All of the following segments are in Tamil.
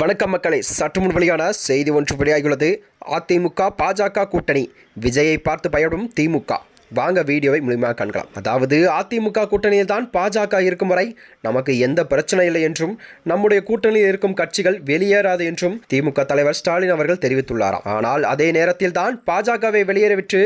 வணக்கம் மக்களை சற்று முன் வெளியான செய்தி ஒன்று வெளியாகியுள்ளது. அதிமுக பாஜக கூட்டணி. விஜயை பார்த்து பயப்படும் திமுக. வாங்க வீடியோவை முழுமையாக காண்கலாம். அதாவது அதிமுக கூட்டணியில் தான் பாஜக இருக்கும் வரை நமக்கு எந்த பிரச்சனை இல்லை என்றும் நம்முடைய கூட்டணியில் இருக்கும் கட்சிகள் வெளியேறாது என்றும் திமுக தலைவர் ஸ்டாலின் அவர்கள் தெரிவித்துள்ளாராம். ஆனால் அதே நேரத்தில் தான் பாஜகவை வெளியேறவிட்டு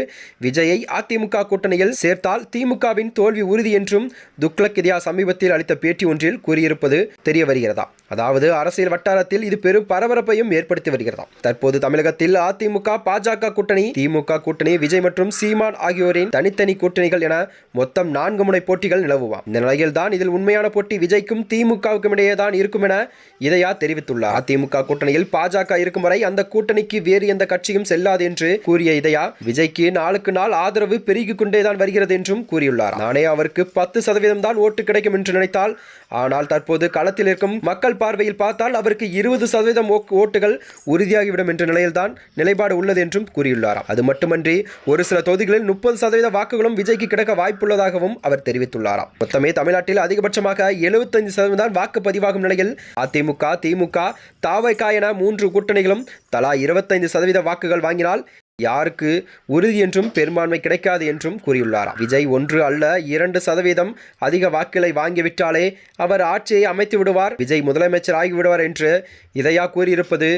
விஜயை அதிமுக கூட்டணியில் சேர்த்தால் திமுகவின் தோல்வி உறுதி என்றும் துக்ளக் இதியா சமீபத்தில் அளித்த பேட்டி ஒன்றில் கூறியிருப்பது தெரிய வருகிறதா அதாவது அரசியல் வட்டாரத்தில் இது பெரும் பரபரப்பையும் ஏற்படுத்தி வருகிறதாம். தற்போது தமிழகத்தில் அதிமுக பாஜக கூட்டணி திமுக கூட்டணி விஜய் மற்றும் சீமான் ஆகியோரின் தனித்தனி கூட்டணிகள் என மொத்தம் நான்கு முனை போட்டிகள் நிலவுவாம். இந்த நிலையில் தான் இதில் உண்மையான போட்டி விஜய்க்கும் திமுகவுக்கும் இடையே தான் இருக்கும் என இதையா தெரிவித்துள்ளார். அதிமுக கூட்டணியில் பாஜக இருக்கும் வரை அந்த கூட்டணிக்கு வேறு எந்த கட்சியும் செல்லாது என்று கூறிய இதையா விஜய்க்கு நாளுக்கு நாள் ஆதரவு பெருகிக் கொண்டேதான் வருகிறது என்றும் கூறியுள்ளார் நானே அவருக்கு பத்து சதவீதம் தான் ஓட்டு கிடைக்கும் என்று நினைத்தால் ஆனால் தற்போது களத்தில் இருக்கும் மக்கள் பார்வையில் பார்த்தால் அவருக்கு இருபது சதவீதம் ஓட்டுகள் உறுதியாகிவிடும் என்ற நிலையில்தான் நிலைப்பாடு உள்ளது என்றும் கூறியுள்ளாராம். அது மட்டுமன்றி ஒரு சில தொகுதிகளில் முப்பது சதவீத வாக்குகளும் விஜய்க்கு கிடைக்க வாய்ப்புள்ளதாகவும் அவர் தெரிவித்துள்ளாராம். மொத்தமே தமிழ்நாட்டில் அதிகபட்சமாக எழுபத்தஞ்சு சதவீதம் தான் வாக்கு பதிவாகும் நிலையில் அதிமுக திமுக தாவைக்கா என மூன்று கூட்டணிகளும் தலா இருபத்தைந்து சதவீத வாக்குகள் வாங்கினால் யாருக்கு உறுதி என்றும் பெரும்பான்மை கிடைக்காது என்றும் கூறியுள்ளார் விஜய் ஒன்று அல்ல இரண்டு சதவீதம் அதிக வாக்குகளை வாங்கிவிட்டாலே அவர் ஆட்சியை அமைத்து விடுவார். விஜய் முதலமைச்சர் ஆகிவிடுவார் என்று இதையா கூறியிருப்பது?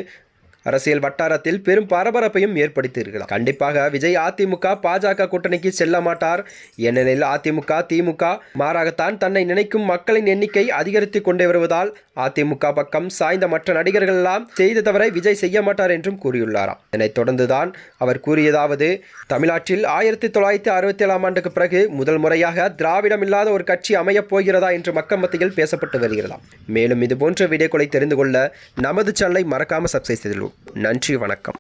அரசியல் வட்டாரத்தில் பெரும் பரபரப்பையும் ஏற்படுத்தியிருக்கலாம். கண்டிப்பாக விஜய் அதிமுக பாஜக கூட்டணிக்கு செல்ல மாட்டார். ஏனெனில் அதிமுக திமுக மாறாகத்தான் தன்னை நினைக்கும் மக்களின் எண்ணிக்கை அதிகரித்து கொண்டே வருவதால் அதிமுக பக்கம் சாய்ந்த மற்ற நடிகர்கள் எல்லாம் செய்த தவறை விஜய் செய்ய மாட்டார் என்றும் கூறியுள்ளாராம். இதனைத் தொடர்ந்துதான் அவர் கூறியதாவது தமிழ்நாட்டில் ஆயிரத்தி தொள்ளாயிரத்தி அறுபத்தி ஏழாம் ஆண்டுக்கு பிறகு முதல் முறையாக திராவிடம் இல்லாத ஒரு கட்சி அமையப் போகிறதா என்று மக்கள் மத்தியில் பேசப்பட்டு வருகிறதாம். மேலும் இதுபோன்ற வீடியோக்களை தெரிந்து கொள்ள நமது சேனலை மறக்காம சப்ஸ்கிரைப் செய்துள்ளோம். நன்றி வணக்கம்.